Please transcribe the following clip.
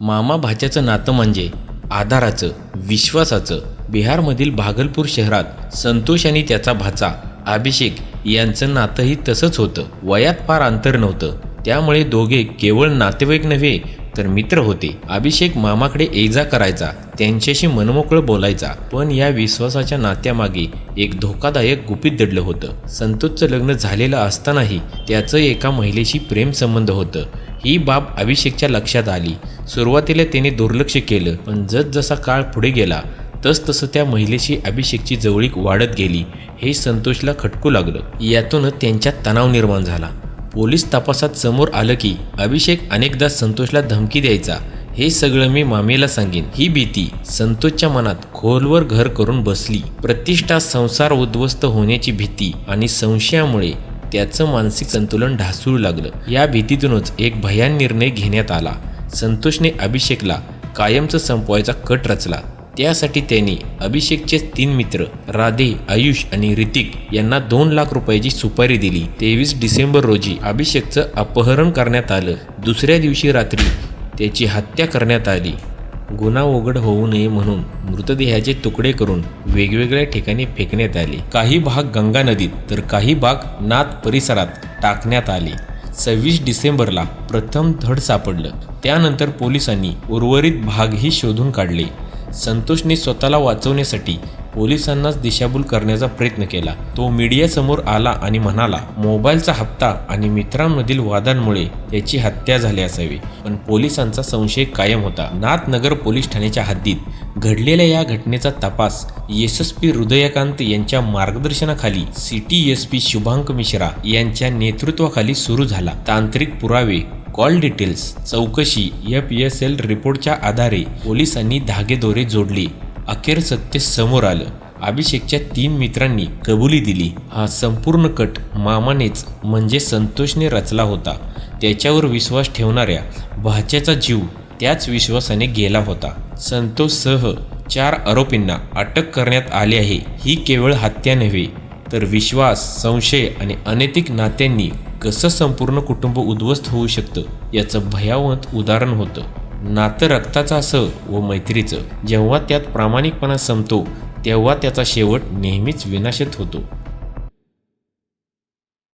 मामा भाच्याचं नातं म्हणजे आधाराचं विश्वासाचं. बिहारमधील भागलपूर शहरात संतोष आणि त्याचा भाचा अभिषेक यांचं नातंही तसंच होतं. वयात फार अंतर नव्हतं. त्यामुळे दोघे केवळ नातेवाईक नव्हे तर मित्र होते. अभिषेक मामाकडे एजा करायचा त्यांच्याशी मनमोकळं बोलायचा. पण या विश्वासाच्या नात्यामागे एक धोकादायक गुपित दडलं होतं. संतोषचं लग्न झालेलं असतानाही त्याचं एका महिलेशी प्रेम संबंध होतं. ही बाब अभिषेकच्या लक्षात आली. सुरुवातीला त्याने दुर्लक्ष केलं पण जसजसा काळ पुढे गेला तसतसं त्या महिलेशी अभिषेकची जवळीक वाढत गेली हे संतोषला खटकू लागलं. यातूनच त्यांच्यात तणाव निर्माण झाला. पोलीस तपासात समोर आलं की अभिषेक अनेकदा संतोषला धमकी द्यायचा. हे सगळं मी मामेला सांगेन. ही भीती संतोषच्या मनात खोलवर घर करून बसली. प्रतिष्ठा संसार उद्ध्वस्त होण्याची भीती आणि संशयामुळे त्याचं मानसिक संतुलन ढासळू लागलं. या भीतीतूनच एक भयान निर्णय घेण्यात आला. संतोषने अभिषेकला कायमचं संपवायचा कट रचला. त्यासाठी त्यांनी अभिषेकचे तीन मित्र राधे आयुष आणि ऋतिक यांना दोन लाख रुपयाची सुपारी दिली. तेवीस डिसेंबर रोजी अभिषेकचं अपहरण करण्यात आलं. दुसऱ्या दिवशी रात्री त्याची हत्या करण्यात आली. गुन्हा उघड होऊ नये म्हणून मृतदेहाचे तुकडे करून वेगवेगळ्या ठिकाणी फेकण्यात आले. काही भाग गंगा नदीत तर काही भाग नाथ परिसरात टाकण्यात आले. सव्वीस डिसेंबरला प्रथम धड सापडलं. त्यानंतर पोलिसांनी उर्वरित भागही शोधून काढले. संतोषने स्वतःला वाचवण्यासाठी पोलिसांनाच दिशाभूल करण्याचा प्रयत्न केला. तो मीडियासमोर आला आणि म्हणाला मोबाईलचा हप्ता आणि मित्रांमधील वादांमुळे त्याची हत्या झाली असावी पण पोलिसांचा संशय कायम होता. नाथनगर पोलीस ठाण्याच्या हद्दीत घडलेल्या या घटनेचा तपास यशस्वी हृदयकांत यांच्या मार्गदर्शनाखाली city S P Shubhank Mishra यांच्या नेतृत्वाखाली सुरू झाला. तांत्रिक पुरावे कॉल डिटेल्स चौकशी एफ एस एल रिपोर्टच्या आधारे पोलिसांनी धागेदोरे जोडले. अखेर सत्य समोर आलं. अभिषेकच्या तीन मित्रांनी कबुली दिली. हा संपूर्ण कट मामानेच म्हणजे संतोषने रचला होता. त्याच्यावर विश्वास ठेवणाऱ्या भाच्याचा जीव त्याच विश्वासाने गेला होता. संतोषसह चार आरोपींना अटक करण्यात आली आहे ही केवळ हत्या नव्हे तर विश्वास संशय आणि अनैतिक नात्यांनी कसं संपूर्ण कुटुंब उद्ध्वस्त होऊ शकतं याचं भयावह उदाहरण होतं. नातं रक्ताचं असं व मैत्रीचं जेव्हा त्यात प्रामाणिकपणा संपतो तेव्हा त्याचा शेवट नेहमीच विनाशत होतो.